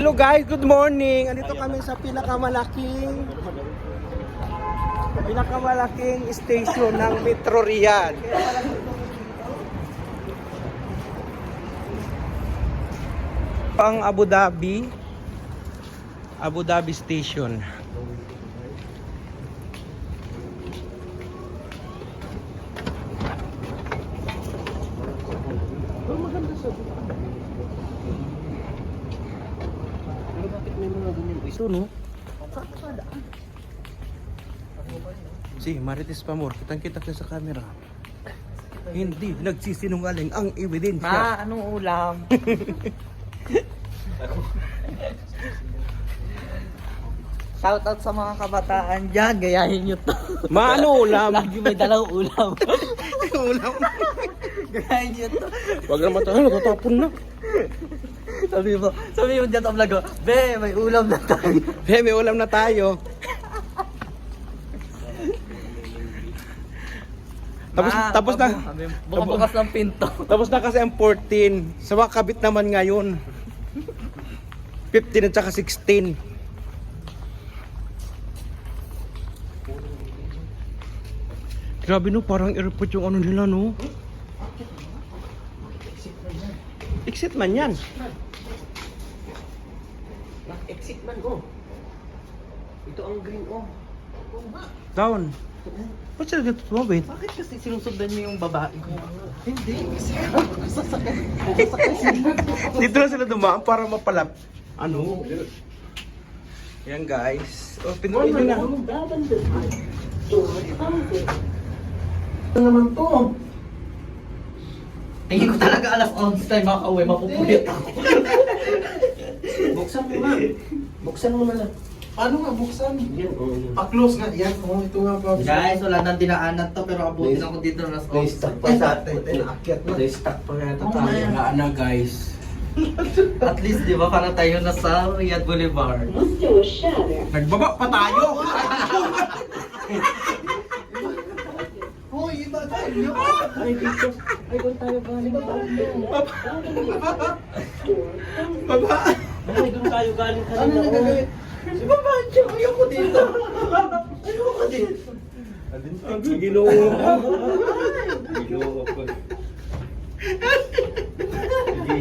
Hello guys, good morning. Andito kami sa pinakamalaking pinakamalaking station ng Metro Riyadh. Pang Abu Dhabi Abu Dhabi Station. Ito no? Si Marites Pamor, kitang kita ka sa camera. Hindi nagsisinungaling ang ebidensya. Ma, anong ulam? Shout out sa mga kabataan dyan, gayahin nyo to. Maano ulam? Lagi may dalang ulam. ulam. gayahin nyo to. Wag naman tayo, natatapon na. Sabi mo, sabi mo dyan sa vlog ko, Be, may ulam na tayo. Hey, may ulam na tayo. Tapos, Ma, tapos na. mo, Bukas ng pinto. Tapos na kasi ang 14. Sa mga kabit naman ngayon. 15 at saka 16. Grabe no, parang airport yung ano nila no. Exit man yan. Exit man oh. Ito ang green oh. Down. Ba't sila dito tumawid? Bakit kasi sinusundan niyo yung babae ko? Hindi, kasi ako sasakay. Sasakay sila. Dito na sila dumaan para mapalap. Ano? Yan guys. Oh, pinuin nyo na. Ano naman to? Tingin ko talaga alas 11 tayo makauwi, mapupuyat ako. Buksan mo na. Buksan mo na lang. Paano nga buksan? Yan, oo. Pa-close nga. Yan, oo. ito nga pa. Guys, wala nang dinaanan to pero abutin Please. ako dito na sa Na-stuck pa sa... Naakyat na. Na-stuck pa nga ito Oh, tayo. Wala na guys. At least, di ba, para tayo na sa Riyadh Boulevard. Monster Shadow. Nagbaba pa tayo! Hoy, iba tayo. Ay, dito. Ay, kung tayo galing. Baba. Baba. Baba. Ay, doon tayo galing kanina. Ano oh. nagagalit? Si Papa, ayaw ko dito. Ayaw ko dito. Andin pa. Ginoo ako. Ginoo ako. Hindi.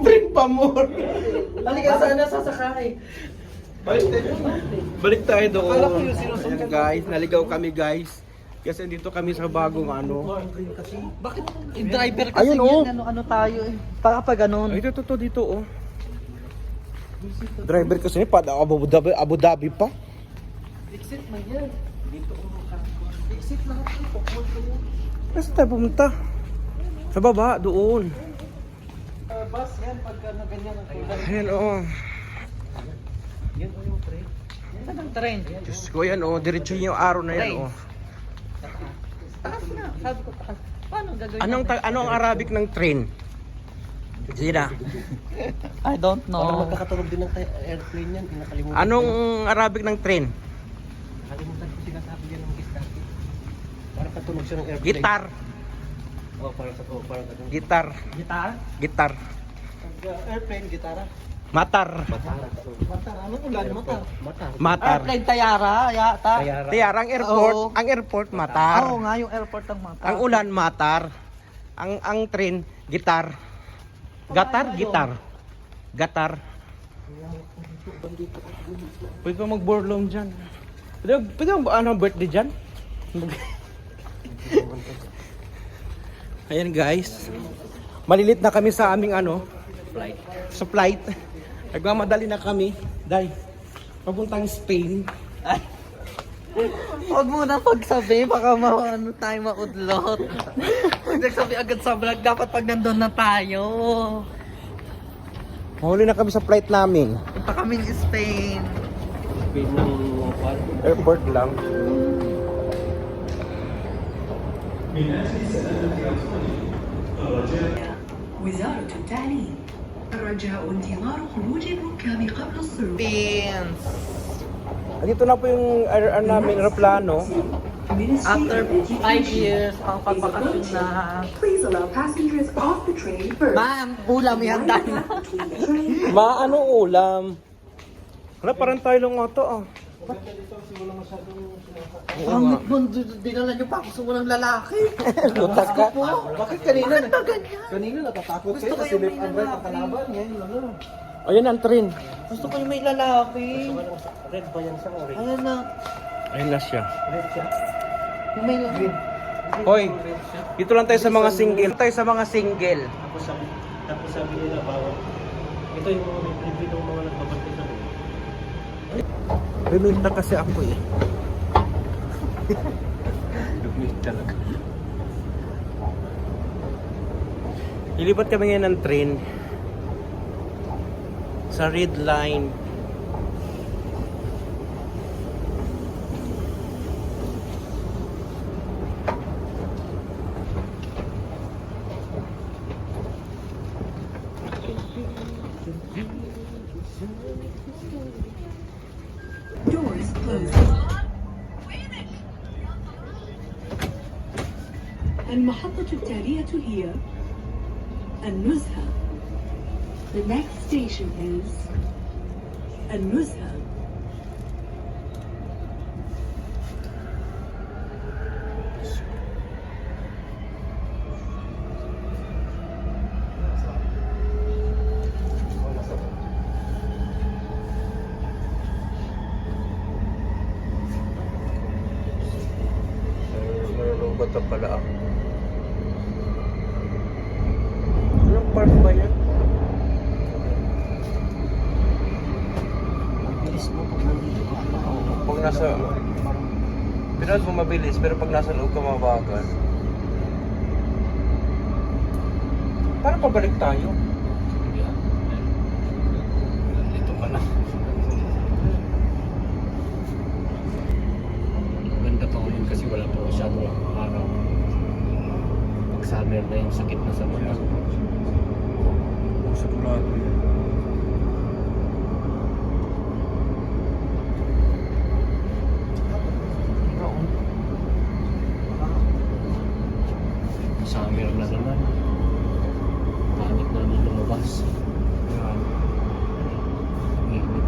Bring pa more. Halika sana ano, sasakay. Balik tayo. Balik doon. Akala. Guys, naligaw kami guys. Kasi dito kami sa bagong ano. Bakit? Yung driver kasi Ayun, yan, oh. ano, ano tayo eh. Para pa ganun. Ay, ito, ito, dito, oh. Driver kasi pa Abu Dhabi, Abu Dhabi pa. Exit na yan. Dito oh. Exit na ako. Saan tayo pumunta? Sa baba, doon. Uh, bus yan pagka na ganyan ang kulay. Ayan oh. Yan oh yung pre. Saan ang train? Diyos ko yan oh. Diretso yung araw na yan oh. Taas na. Sabi ko taas. Paano gagawin? Anong, anong Arabic ng train? Sina? I don't Baka know. magkakatunog din ng tayo- airplane yan. Nakalimutan Anong ko. Arabic ng train? Nakalimutan ko sinasabi yan ng gis dati. Parang katunog siya ng airplane. Gitar. Oh, parang sa oh, parang katunog. Gitar. Gitar? Gitar. Pag uh, airplane, gitara. Matar. Matara. Matar. Anong ulan? Matar. Matar. Matar. Airplane Tayara, yata. Kayara. Tiyar, ang airport, Oo. ang airport matar. Oo nga, yung airport ng Mata. Ang ulan matar. Ang ang train gitar. Gatar, gitar. Gatar. Pwede pa mag-borlong dyan. Pwede, pwede mo ano birthday dyan? Ayan guys. Malilit na kami sa aming ano, Flight. sa flight. Nagmamadali na kami. Dahil, papuntang Spain. Huwag mo na pagsabi, baka ma ano tayo maudlot. Huwag nagsabi agad sa vlog, dapat pag nandun na tayo. Mahuli na kami sa flight namin. Punta kami ng Spain. Spain ng kwan. Airport lang. وزارة التعليم الرجاء انتظار خروج الركاب قبل الصعود Philippines. Dito na po yung air, ano namin, aeroplano. After of Education 5 years, ang is pagpakasyon na. Please allow passengers off the train first. Ma'am, ulam yan tayo. Between the train Ma, ano ulam? Wala, parang tayo lang ito ah. Pangit mo, dinala niyo pa ako sa walang lalaki. Lutas ka? Bakit kanina? Bakit ba ganyan? Kanina natatakot Gusto kayo ko kasi may and right ang kalaban. Ngayon, ano? Ayun ang train. Gusto ko yung may lalaki. Red ba yan sa orange? Ayan na. Ayun na siya. Red siya. May lalaki. Hoy, dito lang tayo sa mga single. Dito tayo sa mga single. Tapos sabi, tapos sabi nila bawal. Ito yung mga may preview ng mga nagbabantay sa mga. Bumilta kasi ako eh. Bumilta talaga. Ilipat kami ngayon ng train sa red line. المحطة التالية هي النزهة. The next station is النزهة. Nasa... Pinag mo mabilis, pero pag nasa loob ka mabagal. Paano pabalik tayo? Ito pala. Maganda pa ngayon kasi wala pa masyadong araw. Pag summer na yung sakit na sa mata. Sigurado yan. Summer na naman. Pangit na naman lumabas. Init.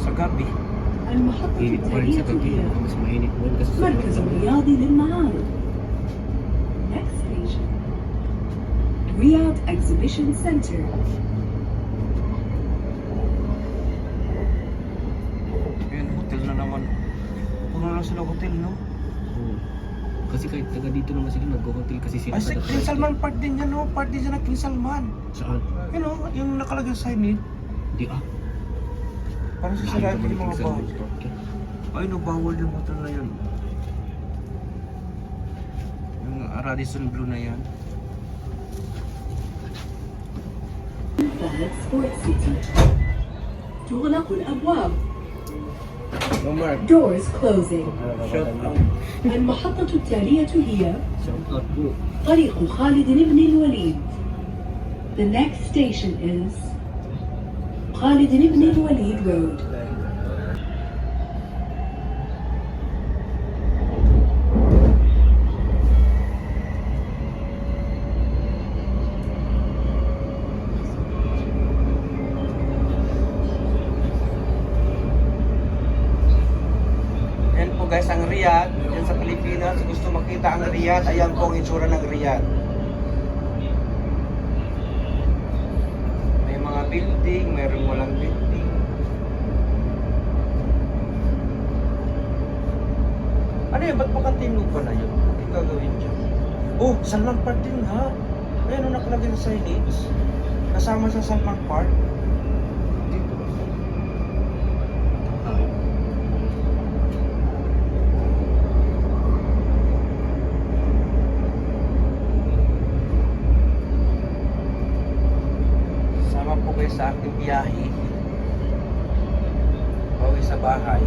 Sa gabi. المحطة Init pa rin sa التالية gabi. هي Mas mainit mo kasi sa مركز labas. الرياضي للمعارض. Next station Riyadh Exhibition Center. Ayun, hotel na naman. Puno lang sila hotel, no? Oo. Kasi kahit taga dito naman sila nag-hotel kasi sila Ay, sa kada King Salman Park din yan, no? Park din siya ng King Salman. Saan? Yun, no? Yung nakalagay sa sign Di ah. Parang Lahat sisirain ko naman yung mga King bahay. Salman Park yan. Ay, no, bawal yung hotel na yun. Yung uh, Radisson Blue na yan. فهد سبورت سيتي. تغلق الأبواب. No, Mark. Doors closing. Shut up. المحطة التالية هي Shout out bro. طريق خالد بن الوليد. The next station is خالد بن الوليد Road. Makita ang Riyadh. Ayan po ang itsura ng Riyadh. May mga building, mayroong walang building. Ano yun? Ba't pakantino pa na yun? Ano gagawin dyan? Oh, Salman Park din ha. Ang nakalagay na signage. Kasama sa Salman Park. Sama po kayo sa aking biyahe. Pauwi sa bahay.